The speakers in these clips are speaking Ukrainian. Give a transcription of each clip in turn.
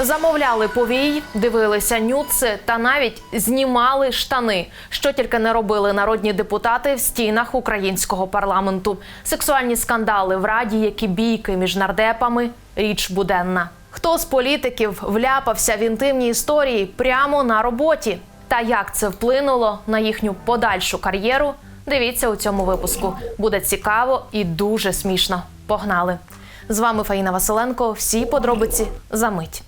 Замовляли повій, дивилися нюци та навіть знімали штани, що тільки не робили народні депутати в стінах українського парламенту. Сексуальні скандали в раді, які бійки між нардепами річ буденна. Хто з політиків вляпався в інтимні історії прямо на роботі? Та як це вплинуло на їхню подальшу кар'єру? Дивіться у цьому випуску. Буде цікаво і дуже смішно. Погнали! З вами Фаїна Василенко. Всі подробиці за мить.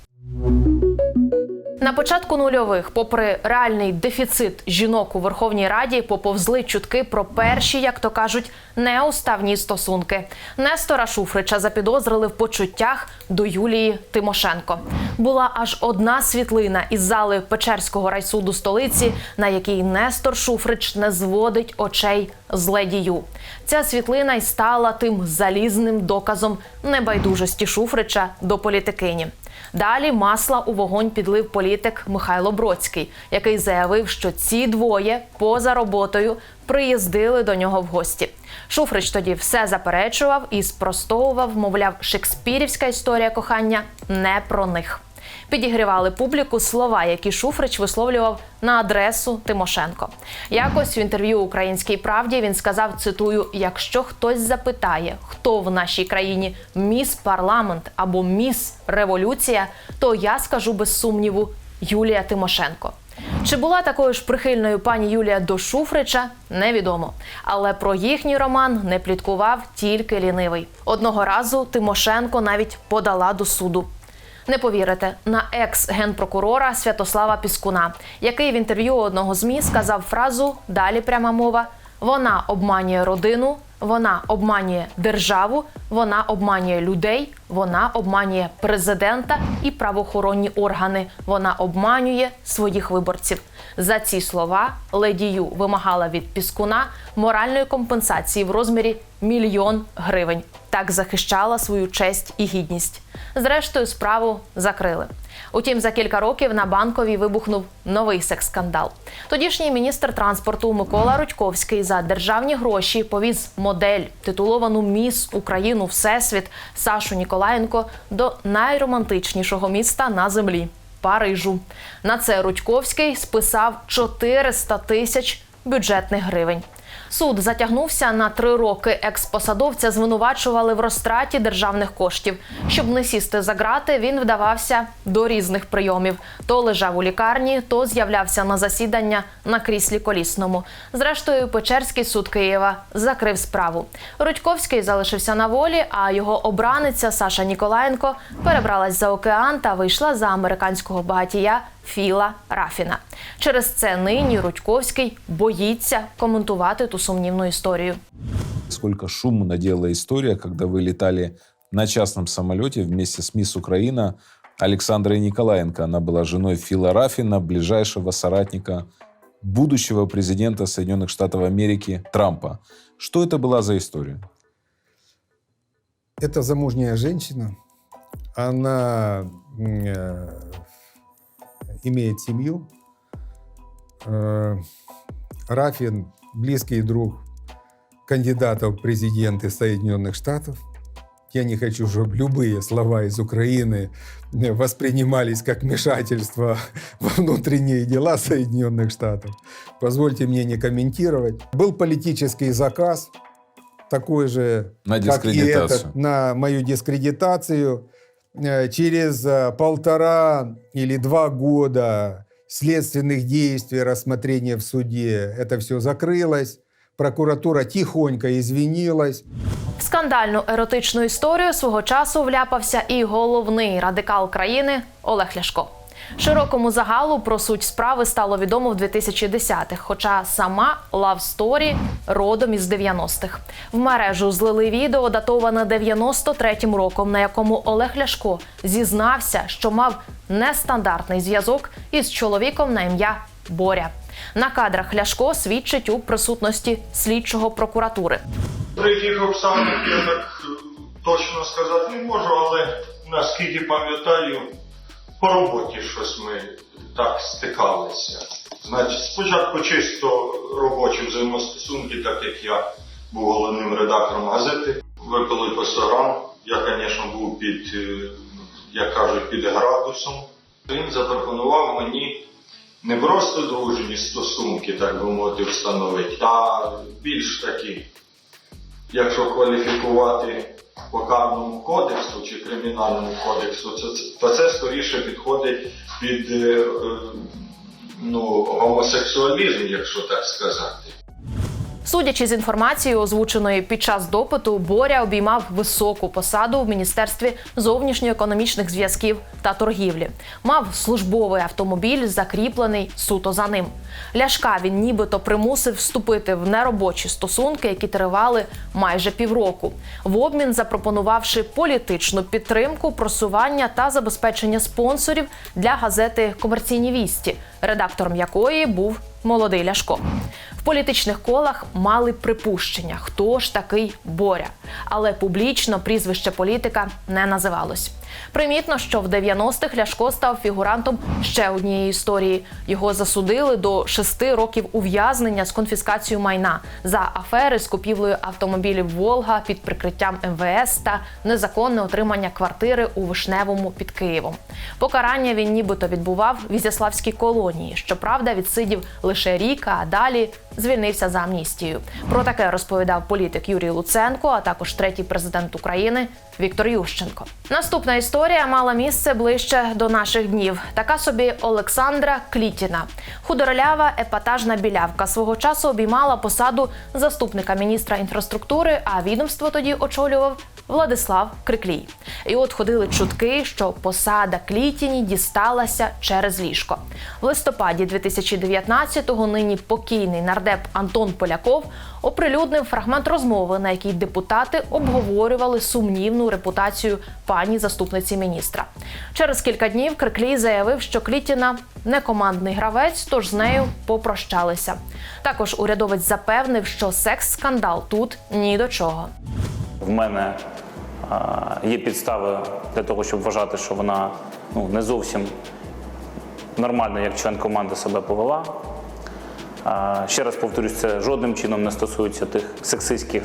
На початку нульових, попри реальний дефіцит жінок у Верховній Раді, поповзли чутки про перші, як то кажуть, неуставні стосунки. Нестора Шуфрича запідозрили в почуттях до Юлії Тимошенко. Була аж одна світлина із зали Печерського райсуду столиці, на якій Нестор Шуфрич не зводить очей з ледію. Ця світлина й стала тим залізним доказом небайдужості Шуфрича до політикині. Далі масла у вогонь підлив політик Михайло Бродський, який заявив, що ці двоє поза роботою приїздили до нього в гості. Шуфрич тоді все заперечував і спростовував, мовляв, шекспірівська історія кохання не про них. Підігрівали публіку слова, які Шуфрич висловлював на адресу Тимошенко. Якось в інтерв'ю Українській правді він сказав: цитую: якщо хтось запитає, хто в нашій країні міс парламент або міс революція, то я скажу без сумніву Юлія Тимошенко. Чи була такою ж прихильною пані Юлія до Шуфрича, невідомо. Але про їхній роман не пліткував тільки лінивий. Одного разу Тимошенко навіть подала до суду. Не повірите, на екс-генпрокурора Святослава Піскуна, який в інтерв'ю одного ЗМІ сказав фразу Далі пряма мова: вона обманює родину, вона обманює державу, вона обманює людей, вона обманює президента і правоохоронні органи. Вона обманює своїх виборців. За ці слова Ледію вимагала від Піскуна моральної компенсації в розмірі мільйон гривень. Так захищала свою честь і гідність. Зрештою, справу закрили. Утім, за кілька років на банковій вибухнув новий секс-скандал. Тодішній міністр транспорту Микола Рудьковський за державні гроші повіз модель, титуловану Міс Україну Всесвіт Сашу Ніколаєнко до найромантичнішого міста на землі Парижу. На це Рудьковський списав 400 тисяч бюджетних гривень. Суд затягнувся на три роки. Експосадовця звинувачували в розтраті державних коштів. Щоб не сісти за грати, він вдавався до різних прийомів: то лежав у лікарні, то з'являвся на засідання на кріслі колісному. Зрештою, Печерський суд Києва закрив справу. Рудьковський залишився на волі, а його обраниця Саша Ніколаєнко перебралась за океан та вийшла за американського багатія Філа Рафіна. Через це нині Рудьковський боїться коментувати ту сумнівну історію. Сколько шуму наделала история, когда вы летали на частном самолете вместе с мисс Украина Александрой Николаенко. Она была женой Фила Рафина, ближайшего соратника будущего президента Соединенных Штатов Америки Трампа. Что это была за история? Это замужняя женщина. Она м, э, имеет семью. Э, Рафин – близкий друг кандидата в президенты Соединенных Штатов. Я не хочу, чтобы любые слова из Украины э, воспринимались как вмешательство во внутренние дела Соединенных Штатов. Позвольте мне не комментировать. Был политический заказ, такой же, На как и этот, на мою дискредитацию. Э, Через э, полтора или два года следственных действий, рассмотрения в суде, это все закрылось. Прокуратура тихонько извинилась. В скандальну еротичну історію свого часу вляпався і головний радикал країни Олег Ляшко. Широкому загалу про суть справи стало відомо в 2010-х, хоча сама Story родом із 90-х. В мережу злили відео, датоване 93-м роком, на якому Олег Ляшко зізнався, що мав нестандартний зв'язок із чоловіком на ім'я Боря. На кадрах Ляшко свідчить у присутності слідчого прокуратури. При яких обставинах я так е, точно сказати не можу, але наскільки пам'ятаю, по роботі щось ми так стикалися. Значить, спочатку чисто робочі взаємостосунки, так як я був головним редактором газети, випили по 100 грам. Я, звісно, був під е, як кажуть, під градусом. Він запропонував мені не просто дружні стосунки, так би мовити, встановити, а більш такі, якщо кваліфікувати по карному кодексу чи кримінальному кодексу, то це, скоріше підходить під е, ну, гомосексуалізм, якщо так сказати. Судячи з інформації, озвученої під час допиту, Боря обіймав високу посаду в міністерстві зовнішньоекономічних зв'язків та торгівлі. Мав службовий автомобіль, закріплений суто за ним. Ляшка він нібито примусив вступити в неробочі стосунки, які тривали майже півроку, в обмін запропонувавши політичну підтримку, просування та забезпечення спонсорів для газети Комерційні вісті, редактором якої був молодий Ляшко. В політичних колах мали припущення, хто ж такий Боря, але публічно прізвище політика не називалось. Примітно, що в 90-х Ляшко став фігурантом ще однієї історії. Його засудили до шести років ув'язнення з конфіскацією майна за афери з купівлею автомобілів Волга під прикриттям МВС та незаконне отримання квартири у Вишневому під Києвом. Покарання він нібито відбував в Ізяславській колонії. Щоправда, відсидів лише рік, а далі звільнився за амністією. Про таке розповідав політик Юрій Луценко, а також третій президент України Віктор Ющенко. Наступна історія мала місце ближче до наших днів. Така собі Олександра Клітіна, худоролява епатажна білявка, свого часу обіймала посаду заступника міністра інфраструктури, а відомство тоді очолював Владислав Криклій. І от ходили чутки, що посада Клітіні дісталася через ліжко. В листопаді 2019-го нині покійний нардеп Антон Поляков оприлюднив фрагмент розмови, на якій депутати обговорювали сумнівну репутацію пані заступниці міністра. Через кілька днів Криклій заявив, що Клітіна не командний гравець, тож з нею попрощалися. Також урядовець запевнив, що секс-скандал тут ні до чого. В мене є підстави для того, щоб вважати, що вона ну, не зовсім нормально як член команди себе повела. Ще раз повторюсь, це жодним чином не стосується тих сексистських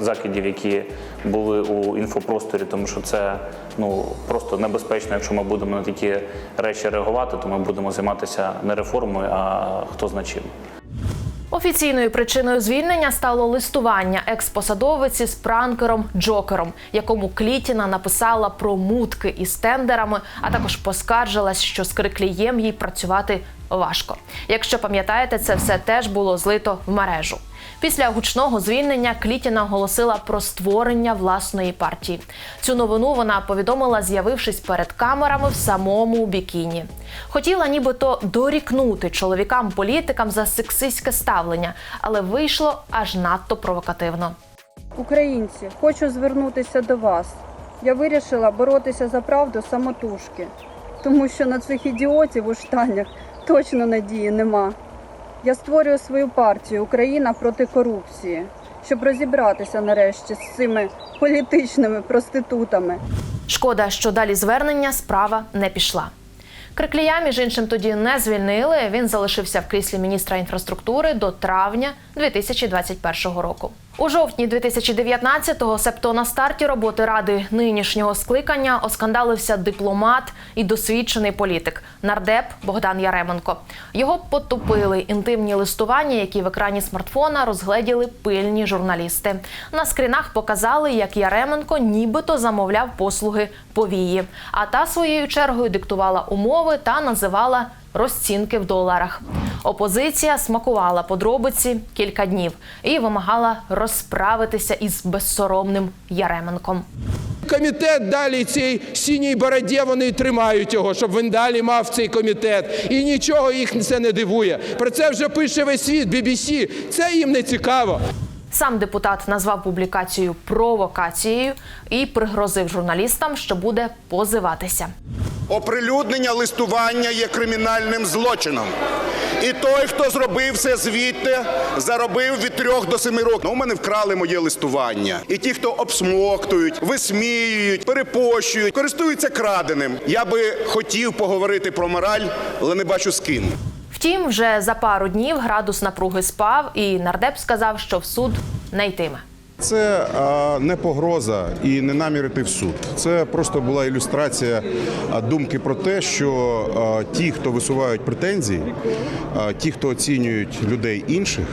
закидів, які були у інфопросторі, тому що це ну, просто небезпечно, якщо ми будемо на такі речі реагувати, то ми будемо займатися не реформою, а хто зна чим. Офіційною причиною звільнення стало листування експосадовиці з пранкером Джокером, якому Клітіна написала про мутки із тендерами, а також поскаржилась, що з криклієм їй працювати важко. Якщо пам'ятаєте, це все теж було злито в мережу. Після гучного звільнення Клітіна оголосила про створення власної партії. Цю новину вона повідомила, з'явившись перед камерами в самому бікіні. Хотіла нібито дорікнути чоловікам-політикам за сексистське ставлення, але вийшло аж надто провокативно. Українці, хочу звернутися до вас. Я вирішила боротися за правду самотужки, тому що на цих ідіотів у штанях точно надії нема. Я створюю свою партію Україна проти корупції, щоб розібратися нарешті з цими політичними проститутами. Шкода, що далі звернення справа не пішла. Криклія, між іншим, тоді не звільнили. Він залишився в кріслі міністра інфраструктури до травня 2021 року. У жовтні 2019-го, себто на старті роботи ради нинішнього скликання, оскандалився дипломат і досвідчений політик нардеп Богдан Яременко. Його потопили інтимні листування, які в екрані смартфона розгледіли пильні журналісти. На скрінах показали, як Яременко нібито замовляв послуги повії, а та своєю чергою диктувала умови та називала розцінки в доларах. Опозиція смакувала подробиці кілька днів і вимагала розправитися із безсоромним Яременком. Комітет далі цій синій бороді вони тримають його, щоб він далі мав цей комітет. І нічого їх це не дивує. Про це вже пише весь світ, BBC. Це їм не цікаво. Сам депутат назвав публікацію провокацією і пригрозив журналістам, що буде позиватися. Оприлюднення листування є кримінальним злочином. І той, хто зробив це звідти, заробив від трьох до семи років. Ну, у мене вкрали моє листування. І ті, хто обсмоктують, висміюють, перепощують, користуються краденим. Я би хотів поговорити про мораль, але не бачу з ким. Втім, вже за пару днів градус напруги спав, і нардеп сказав, що в суд не йтиме. Це а, не погроза і не намір іти в суд. Це просто була ілюстрація а, думки про те, що а, ті, хто висувають претензії, а, ті, хто оцінюють людей інших,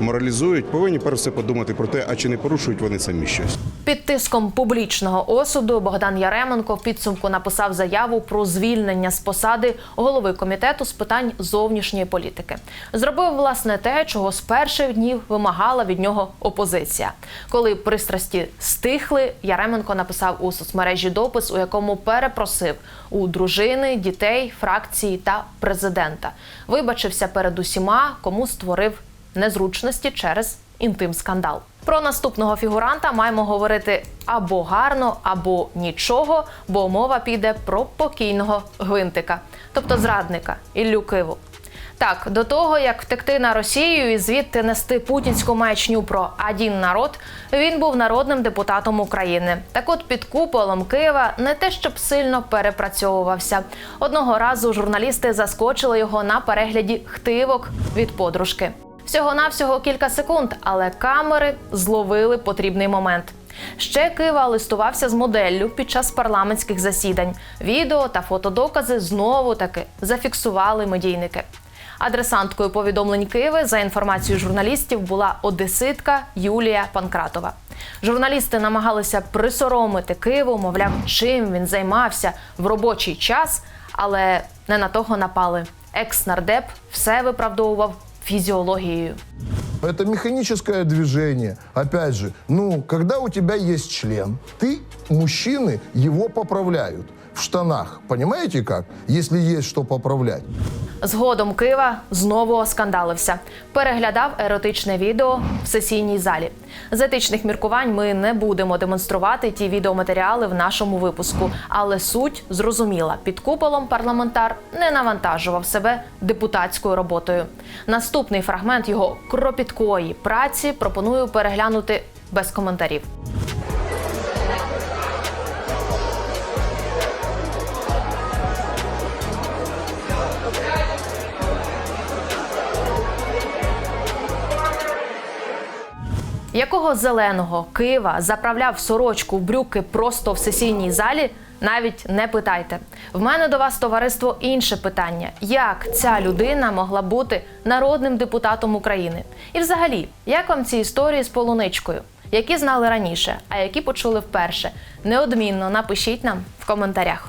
моралізують, повинні перш все подумати про те, а чи не порушують вони самі щось. Під тиском публічного осуду Богдан Яременко в підсумку написав заяву про звільнення з посади голови комітету з питань зовнішньої політики. Зробив власне те, чого з перших днів вимагала від нього опозиція. Коли пристрасті стихли, Яременко написав у соцмережі допис, у якому перепросив у дружини, дітей, фракції та президента. Вибачився перед усіма, кому створив незручності через інтим-скандал. Про наступного фігуранта маємо говорити або гарно, або нічого, бо мова піде про покійного гвинтика, тобто зрадника Іллю Киву. Так, до того як втекти на Росію і звідти нести путінську маячню про один народ, він був народним депутатом України. Так от під куполом Києва не те, щоб сильно перепрацьовувався. Одного разу журналісти заскочили його на перегляді хтивок від подружки. Всього навсього кілька секунд, але камери зловили потрібний момент. Ще Кива листувався з моделлю під час парламентських засідань. Відео та фотодокази знову таки зафіксували медійники. Адресанткою повідомлень Києви за інформацією журналістів була одеситка Юлія Панкратова. Журналісти намагалися присоромити Києву, мовляв, чим він займався в робочий час, але не на того напали. Екс-нардеп все виправдовував фізіологією. Это механическое движение. Опять же, ну, когда у тебя есть член, ты, мужчины, его поправляют в штанах. Понимаете как? Если есть что поправлять. Згодом Кива знову оскандалився. Переглядав еротичне відео в сесійній залі. З етичних міркувань ми не будемо демонструвати ті відеоматеріали в нашому випуску, але суть зрозуміла: під куполом парламентар не навантажував себе депутатською роботою. Наступний фрагмент його кропіткої праці пропоную переглянути без коментарів. Якого зеленого Києва заправляв сорочку брюки просто в сесійній залі? Навіть не питайте. В мене до вас, товариство, інше питання: як ця людина могла бути народним депутатом України? І взагалі, як вам ці історії з полуничкою? Які знали раніше, а які почули вперше? Неодмінно напишіть нам в коментарях.